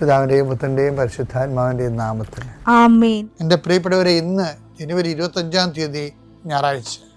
പിതാവിന്റെയും പുത്രന്റെയും പരിശുദ്ധാത്മാവിന്റെയും നാമത്തിൽ. ആമേൻ. എന്റെ പ്രിയപ്പെട്ടവരെ ഇന്ന് ജനുവരി ഇരുപത്തഞ്ചാം തീയതി ഞായറാഴ്ച.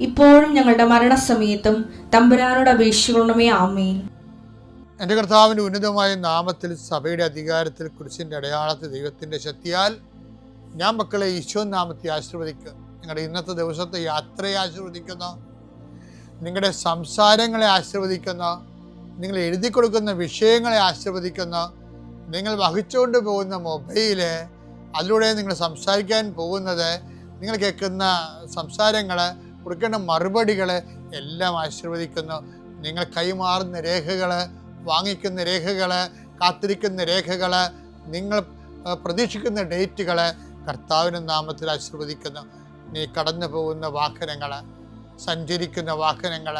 ഇപ്പോഴും ഞങ്ങളുടെ മരണസമയത്തും തമ്പുരാനോട് അപേക്ഷിക്കണമേ ആമേൻ. എന്റെ കർത്താവിന്റെ ഉന്നതമായ നാമത്തിൽ സഭയുടെ അധികാരത്തിൽ കുരിശിന്റെ അടയാളത്തിൽ ദൈവത്തിന്റെ ശക്തിയാൽ ഞാൻ മക്കളെ ഈശോ നാമത്തെ ആശീർവദിക്കുക. നിങ്ങളുടെ ഇന്നത്തെ ദിവസത്തെ യാത്രയെ ആശീർവദിക്കുന്നു നിങ്ങളുടെ സംസാരങ്ങളെ ആശീർവദിക്കുന്നു നിങ്ങൾ എഴുതി കൊടുക്കുന്ന വിഷയങ്ങളെ ആശീർവദിക്കുന്നു നിങ്ങൾ വഹിച്ചുകൊണ്ട് പോകുന്ന മൊബൈൽ അതിലൂടെ നിങ്ങൾ സംസാരിക്കാൻ പോകുന്നത് നിങ്ങൾ കേൾക്കുന്ന സംസാരങ്ങൾ കൊടുക്കേണ്ട മറുപടികൾ എല്ലാം ആശീർവദിക്കുന്നു. നിങ്ങൾ കൈമാറുന്ന രേഖകൾ വാങ്ങിക്കുന്ന രേഖകൾ കാത്തിരിക്കുന്ന രേഖകൾ നിങ്ങൾ പ്രതീക്ഷിക്കുന്ന ഡേറ്റുകൾ കർത്താവിന്റെ നാമത്തിൽ ആശീർവദിക്കുന്നു. നീ കടന്നു പോകുന്ന വാഹനങ്ങൾ സഞ്ചരിക്കുന്ന വാഹനങ്ങൾ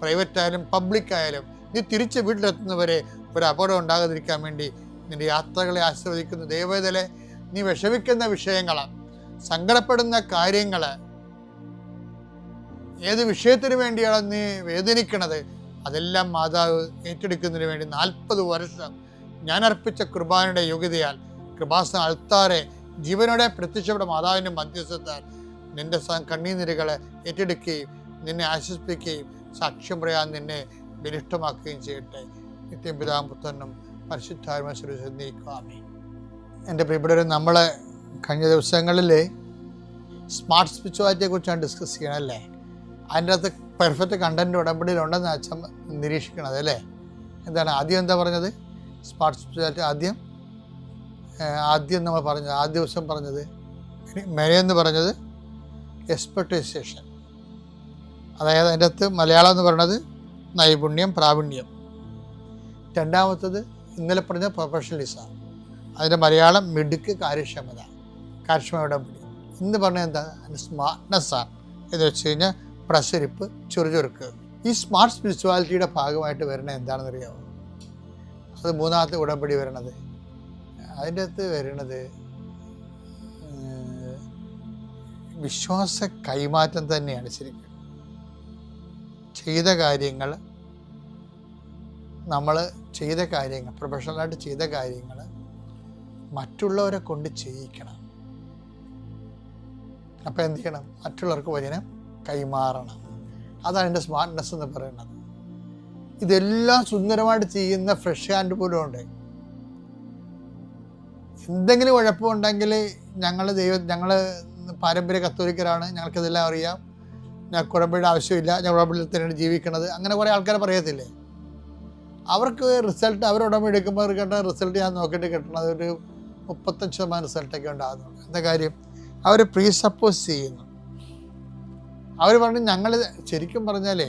പ്രൈവറ്റ് ആയാലും പബ്ലിക് ആയാലും നീ തിരിച്ച് വീട്ടിലെത്തുന്നവരെ ഒരു അപകടം ഉണ്ടാകാതിരിക്കാൻ വേണ്ടി നിന്റെ യാത്രകളെ ആസ്വദിക്കുന്ന ദൈവതലെ നീ വിഷമിക്കുന്ന വിഷയങ്ങൾ സങ്കടപ്പെടുന്ന കാര്യങ്ങൾ ഏത് വിഷയത്തിന് വേണ്ടിയാണ് നീ വേദനിക്കണത്? അതെല്ലാം മാതാവ് ഏറ്റെടുക്കുന്നതിന് വേണ്ടി നാൽപ്പത് വർഷം ഞാൻ അർപ്പിച്ച കൃപാനയുടെ യോഗ്യതയാൽ കൃപാസന അൾത്താറെ ജീവനോടെ പ്രത്യക്ഷപ്പെട്ട മാതാവിന്റെ മധ്യസ്ഥത്താൽ നിന്റെ കണ്ണീനിരകളെ ഏറ്റെടുക്കുകയും നിന്നെ ആശ്വസിപ്പിക്കുകയും സാക്ഷ്യം പറയാൻ നിന്നെ ബലിഷ്ടമാക്കുകയും ചെയ്യട്ടെ. നിത്യം പിതാമ്പുത്തനും പരിശുദ്ധാത്മസ്വരൂപിക്കുവാമേ എന്റെ പ്രിയപ്പെട്ടവർ നമ്മളെ കഴിഞ്ഞ ദിവസങ്ങളിൽ സ്മാർട്ട് സ്പിരിച്വാലിറ്റിയെ കുറിച്ചാണ് ഡിസ്കസ് ചെയ്യണം അല്ലേ അതിന്റെ അകത്ത് പെർഫെക്റ്റ് കണ്ടന്റ് ഉടമ്പടിയിലുണ്ടെന്ന് അച്ഛൻ നിരീക്ഷിക്കണത് അല്ലേ? എന്താണ് ആദ്യം എന്താ പറഞ്ഞത്? സ്മാർട്ട് സ്പിരിച്വാലിറ്റി ആദ്യം ആദ്യം നമ്മൾ പറഞ്ഞത് ആദ്യ ദിവസം പറഞ്ഞത് മെനയെന്ന് പറഞ്ഞത് എക്സ്പെർട്ടൈസേഷൻ അതായത് അതിന്റെ അകത്ത് മലയാളം എന്ന് പറയുന്നത് നൈപുണ്യം പ്രാവീണ്യം. രണ്ടാമത്തത് ഇന്നലെ പറഞ്ഞ പ്രൊഫഷണലിസം അതിന്റെ മലയാളം മിടുക്ക് കാര്യക്ഷമത കാര്യക്ഷമ ഉടമ്പടി. ഇന്ന് പറഞ്ഞ എന്താ? സ്മാർട്ട്നെസ്സാണ് എന്ന് വെച്ച് കഴിഞ്ഞാൽ പ്രസരിപ്പ് ചുറുചുറുക്ക്. ഈ സ്മാർട്ട് സ്പിരിച്വാലിറ്റിയുടെ ഭാഗമായിട്ട് വരണ എന്താണെന്ന് അറിയാമോ അത് മൂന്നാമത്തെ ഉടമ്പടി വരണത്. അതിന്റെ അകത്ത് വരുന്നത് വിശ്വാസ കൈമാറ്റം തന്നെയാണ് ശരിക്കും. ചെയ്ത കാര്യങ്ങൾ നമ്മൾ ചെയ്ത കാര്യങ്ങൾ പ്രൊഫഷണലായിട്ട് ചെയ്ത കാര്യങ്ങൾ മറ്റുള്ളവരെ കൊണ്ട് ചെയ്യിക്കണം. അപ്പോൾ എന്ത് ചെയ്യണം? മറ്റുള്ളവർക്ക് വചനം കൈമാറണം. അതാണ് എന്റെ സ്മാർട്ട്നെസ് എന്ന് പറയുന്നത്. ഇതെല്ലാം സുന്ദരമായിട്ട് ചെയ്യുന്ന ഫ്രഷ് ഹാൻഡ് പോലും ഉണ്ട്. എന്തെങ്കിലും കുഴപ്പമുണ്ടെങ്കിൽ ഞങ്ങൾ ദൈവം ഞങ്ങൾ പാരമ്പര്യ കത്തോലിക്കരാണ്. ഞങ്ങൾക്കിതെല്ലാം അറിയാം. ഞങ്ങൾക്ക് കുഴപ്പയുടെ ആവശ്യമില്ല. ഞങ്ങൾ ഉടമ്പടിയിൽ തന്നെയാണ് ജീവിക്കുന്നത്. അങ്ങനെ കുറേ ആൾക്കാർ പറയത്തില്ലേ? അവർക്ക് റിസൾട്ട് ഉടമ്പടി എടുക്കുമ്പോൾ കിട്ടുന്ന റിസൾട്ട് ഞാൻ നോക്കിയിട്ട് കിട്ടണത് ഒരു മുപ്പത്തഞ്ച് ശതമാനം റിസൾട്ടൊക്കെ ഉണ്ടാകുന്നുള്ളൂ എന്താ കാര്യം? അവർ പ്രീ സപ്പോസ് ചെയ്യുന്നു. അവർ പറഞ്ഞു ഞങ്ങൾ ശരിക്കും പറഞ്ഞാലേ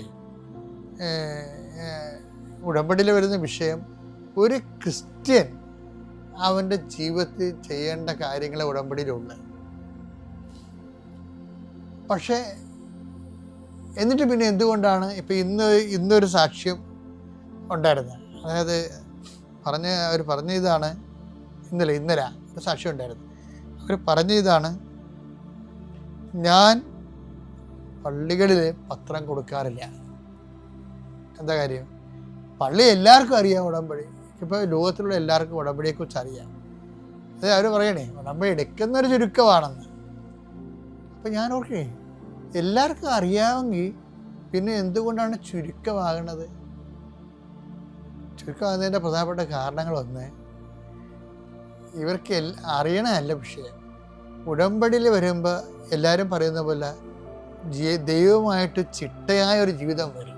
ഉടമ്പടിയിൽ വരുന്ന വിഷയം ഒരു ക്രിസ്ത്യൻ അവന്റെ ജീവിതത്തിൽ ചെയ്യേണ്ട കാര്യങ്ങളെ ഉടമ്പടിയിലുണ്ട്. പക്ഷേ എന്നിട്ട് പിന്നെ എന്തുകൊണ്ടാണ് ഇപ്പം ഇന്ന് ഇന്നൊരു സാക്ഷ്യം ഉണ്ടായിരുന്നത്? അതായത് പറഞ്ഞ അവർ പറഞ്ഞ ഇതാണ് ഇന്നലെ ഇന്നലെ ഒരു സാക്ഷ്യം ഉണ്ടായിരുന്നു. അവർ പറഞ്ഞ ഇതാണ് ഞാൻ പള്ളികളിൽ പത്രം കൊടുക്കാറില്ല. എന്താ കാര്യം? പള്ളി എല്ലാവർക്കും അറിയാം ഉടമ്പടി. ഇപ്പോൾ ലോകത്തിലുള്ള എല്ലാവർക്കും ഉടമ്പടിയെക്കുറിച്ച് അറിയാം. അത് അവർ പറയണേ ഉടമ്പടി എടുക്കുന്നൊരു ചുരുക്കമാണെന്ന്. അപ്പം ഞാൻ ഓർക്കേ എല്ലാവർക്കും അറിയാമെങ്കിൽ പിന്നെ എന്തുകൊണ്ടാണ് ചുരുക്കമാകുന്നത്? ചുരുക്കമാകുന്നതിന്റെ പ്രധാനപ്പെട്ട കാരണങ്ങളൊന്ന് ഇവർക്ക് അറിയണമല്ല വിഷയം. ഉടമ്പടിയിൽ വരുമ്പോൾ എല്ലാവരും പറയുന്ന പോലെ ദൈവമായിട്ട് ചിട്ടയായ ഒരു ജീവിതം വരും.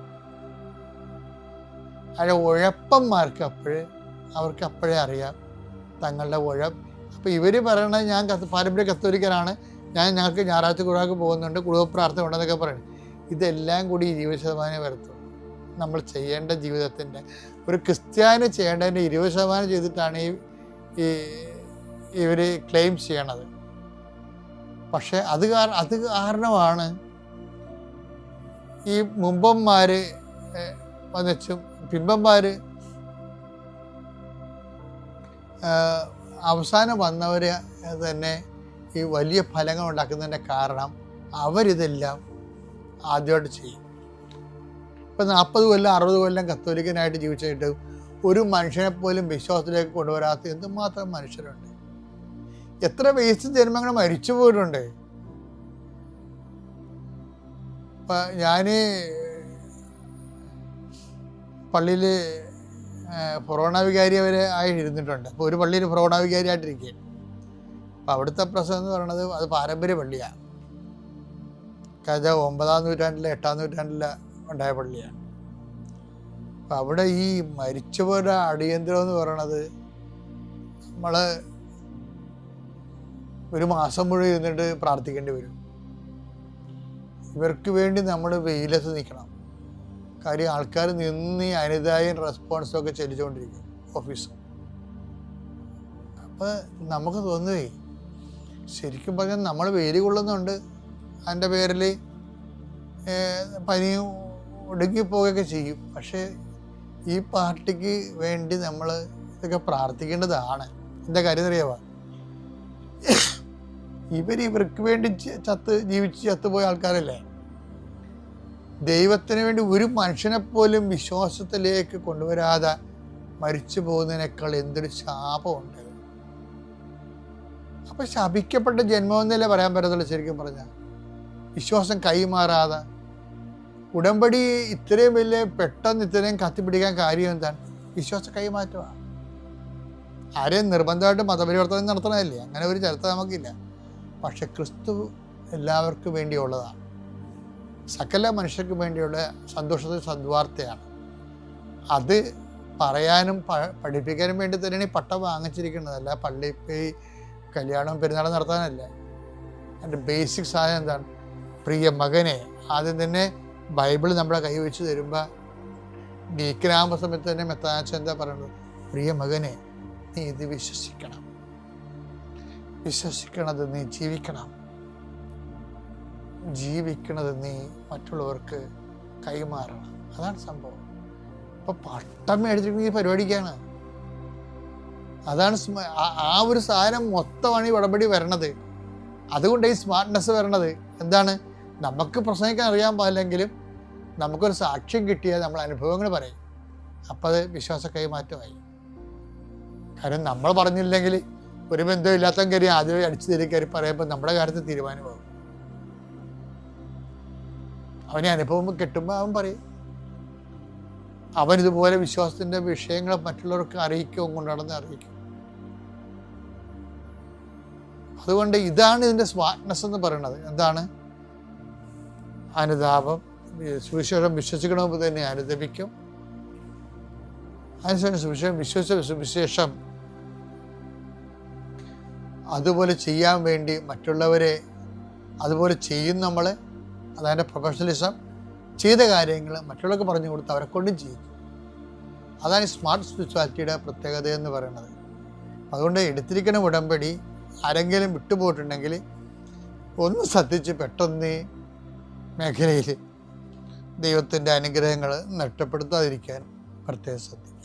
അതിലെ ഉഴപ്പന്മാർക്ക് അപ്പോഴേ അവർക്ക് അപ്പോഴേ അറിയാം തങ്ങളുടെ ഉഴം അപ്പോൾ ഇവർ പറയണത് ഞാൻ കത്ത് പാരമ്പര്യ കത്തോലിക്കനാണ് ഞാൻ ഞങ്ങൾക്ക് ഞായറാഴ്ച കുഴാക്ക് പോകുന്നുണ്ട് കുടുംബ പ്രാർത്ഥന ഉണ്ടെന്നൊക്കെ പറയണം. ഇതെല്ലാം കൂടി ഇരുപത് ശതമാനം വരുത്തും. നമ്മൾ ചെയ്യേണ്ട ജീവിതത്തിന്റെ ഒരു ക്രിസ്ത്യാനി ചെയ്യേണ്ടതിന്റെ ഇരുപത് ശതമാനം ചെയ്തിട്ടാണ് ഈ ഈ ഇവർ ക്ലെയിം ചെയ്യണത്. പക്ഷേ അത് കാരണം അത് കാരണമാണ് ഈ മുമ്പന്മാർ വന്നിച്ചും പിമ്പന്മാർ അവസാനം വന്നവരെ തന്നെ ഈ വലിയ ഫലങ്ങൾ ഉണ്ടാക്കുന്നതിന്റെ കാരണം അവരിതെല്ലാം ആദ്യമായിട്ട് ചെയ്യും. ഇപ്പം നാൽപ്പത് കൊല്ലം അറുപത് കൊല്ലം കത്തോലിക്കനായിട്ട് ജീവിച്ചിട്ട് ഒരു മനുഷ്യനെ പോലും വിശ്വാസത്തിലേക്ക് കൊണ്ടുവരാത്ത എന്തുമാത്രം മനുഷ്യരുണ്ട്. എത്ര വേസ്റ്റ് ജന്മങ്ങൾ മരിച്ചു പോയിട്ടുണ്ട്. ഇപ്പം ഞാൻ പള്ളിയിൽ ഫൊറോണ വികാരി വരെ ആയി ഇരുന്നിട്ടുണ്ട് അപ്പോൾ ഒരു പള്ളിയിൽ ഫൊറോണ വികാരിയായിട്ടിരിക്കുക അപ്പോൾ അവിടുത്തെ പ്രസവം എന്ന് പറയുന്നത് അത് പാരമ്പര്യ പള്ളിയാണ് കഥ ഒമ്പതാം നൂറ്റാണ്ടിലെ എട്ടാം നൂറ്റാണ്ടിലെ ഉണ്ടായ പള്ളിയാണ് അപ്പം അവിടെ ഈ മരിച്ചവരുടെ അടിയന്തരം എന്ന് പറയണത് നമ്മൾ ഒരു മാസം മുഴുവൻ ഇരുന്നിട്ട് പ്രാർത്ഥിക്കേണ്ടി വരും. ഇവർക്ക് വേണ്ടി നമ്മൾ വെയിലത്ത് നിൽക്കണം. കാര്യം ആൾക്കാർ നിന്ന് ഈ അനിതായും റെസ്പോൺസൊക്കെ ചെല്ലിച്ചുകൊണ്ടിരിക്കും ഓഫീസ് അപ്പോൾ നമുക്ക് തോന്നുകയെ ശരിക്കും പറഞ്ഞാൽ നമ്മൾ വെയിൽ കൊള്ളുന്നുണ്ട്. അതിന്റെ പേരിൽ പനി ഒടുങ്ങിപ്പോവുകയൊക്കെ ചെയ്യും. പക്ഷേ ഈ പാർട്ടിക്ക് വേണ്ടി നമ്മൾ ഇതൊക്കെ പ്രാർത്ഥിക്കേണ്ടതാണ്. എന്റെ കാര്യം അറിയാവാ ഇവർ ഇവർക്ക് വേണ്ടി ചത്ത് ജീവിച്ച് ചത്തുപോയ ആൾക്കാരല്ലേ? ദൈവത്തിന് വേണ്ടി ഒരു മനുഷ്യനെപ്പോലും വിശ്വാസത്തിലേക്ക് കൊണ്ടുവരാതെ മരിച്ചു പോകുന്നതിനേക്കാൾ എന്തൊരു ശാപമുണ്ട്. അപ്പൊ ശപിക്കപ്പെട്ട ജന്മമെന്നല്ലേ പറയാൻ പറ്റത്തുള്ളൂ ശരിക്കും പറഞ്ഞാൽ വിശ്വാസം കൈമാറാതെ. ഉടമ്പടി ഇത്രയും വലിയ പെട്ടെന്ന് ഇത്രയും കത്തിപ്പിടിക്കാൻ കാര്യം എന്താണ്? വിശ്വാസ കൈമാറ്റമാണ് ആരെയും നിർബന്ധമായിട്ട് മതപരിവർത്തനം നടത്തണമല്ലേ അങ്ങനെ ഒരു ചരിത്രം നമുക്കില്ല. പക്ഷെ ക്രിസ്തു എല്ലാവർക്കും വേണ്ടിയുള്ളതാണ്. സകല മനുഷ്യർക്ക് വേണ്ടിയുള്ള സന്തോഷത്തിൽ സദ്വാർത്തയാണ്. അത് പറയാനും പഠിപ്പിക്കാനും വേണ്ടി തന്നെയാണ് ഈ പട്ടം വാങ്ങിച്ചിരിക്കുന്നതല്ല പള്ളിയിൽ പോയി കല്യാണം പെരുന്നാളും നടത്താനല്ല. എന്റെ ബേസിക് സാധനം എന്താണ്? പ്രിയ മകനെ ആദ്യം തന്നെ ബൈബിൾ നമ്മളെ കൈ വെച്ച് തരുമ്പോൾ ഡീക്കനാകുമ്പോൾ സമയത്ത് തന്നെ മെത്താച്ച എന്താ പറയുന്നത്? പ്രിയ മകനെ നീ ഇത് വിശ്വസിക്കണം. വിശ്വസിക്കണത് നീ ജീവിക്കണം. ജീവിക്കണത് നീ മറ്റുള്ളവർക്ക് കൈമാറണം. അതാണ് സംഭവം. അപ്പൊ പട്ടം മേടിച്ചിട്ടുണ്ടെങ്കിൽ പരിപാടിക്കാണ്. അതാണ് ആ- ഒരു സാധനം മൊത്തമാണ് ഈ ഉടമ്പടി വരണത്. അതുകൊണ്ട് ഈ സ്മാർട്ട്നെസ് വരണത്. എന്താണ്? നമുക്ക് പ്രസംഗിക്കാൻ അറിയാൻ പാടില്ലെങ്കിലും നമുക്കൊരു സാക്ഷ്യം കിട്ടിയാൽ നമ്മൾ അനുഭവങ്ങൾ പറയും. അപ്പം അത് വിശ്വാസ കൈമാറ്റമായി. കാരണം നമ്മൾ പറഞ്ഞില്ലെങ്കിൽ ഒരു ബന്ധമില്ലാത്ത കാര്യം ആദ്യമേ അടിച്ചു തരി കയറി പറയുമ്പോൾ നമ്മുടെ കാര്യത്തിൽ തീരുമാനമാകും അവനെ അനുഭവം കിട്ടുമ്പോൾ അവൻ പറയും. അവൻ ഇതുപോലെ വിശ്വാസത്തിന്റെ വിഷയങ്ങൾ മറ്റുള്ളവർക്ക് അറിയിക്കും കൊണ്ടുനടന്ന് അറിയിക്കും. അതുകൊണ്ട് ഇതാണ് ഇതിന്റെ സ്മാർട്ട്നെസ് എന്ന് പറയുന്നത്. എന്താണ്? അനുതാപം. സുവിശേഷം വിശ്വസിക്കണമെന്ന് തന്നെ അനുദപിക്കും അതിനുശേഷം സുവിശേഷം വിശ്വസിച്ച സുവിശേഷം അതുപോലെ ചെയ്യാൻ വേണ്ടി മറ്റുള്ളവരെ അതുപോലെ ചെയ്യും നമ്മൾ അതതിന്റെ പ്രൊഫഷണലിസം ചെയ്ത കാര്യങ്ങൾ മറ്റുള്ളവർക്ക് പറഞ്ഞു കൊടുത്ത് അവരെ കൊണ്ടും ചെയ്യും അതാണ് ഈ സ്മാർട്ട് സ്പിരിച്വാലിറ്റിയുടെ പ്രത്യേകത എന്ന് പറയുന്നത്. അതുകൊണ്ട് എടുത്തിരിക്കുന്ന ഉടമ്പടി ആരെങ്കിലും വിട്ടുപോയിട്ടുണ്ടെങ്കിൽ ഒന്ന് ശ്രദ്ധിച്ച് പെട്ടെന്ന് മേഖലയിൽ ദൈവത്തിന്റെ അനുഗ്രഹങ്ങൾ നഷ്ടപ്പെടുത്താതിരിക്കാൻ പ്രത്യേകം ശ്രദ്ധിക്കുക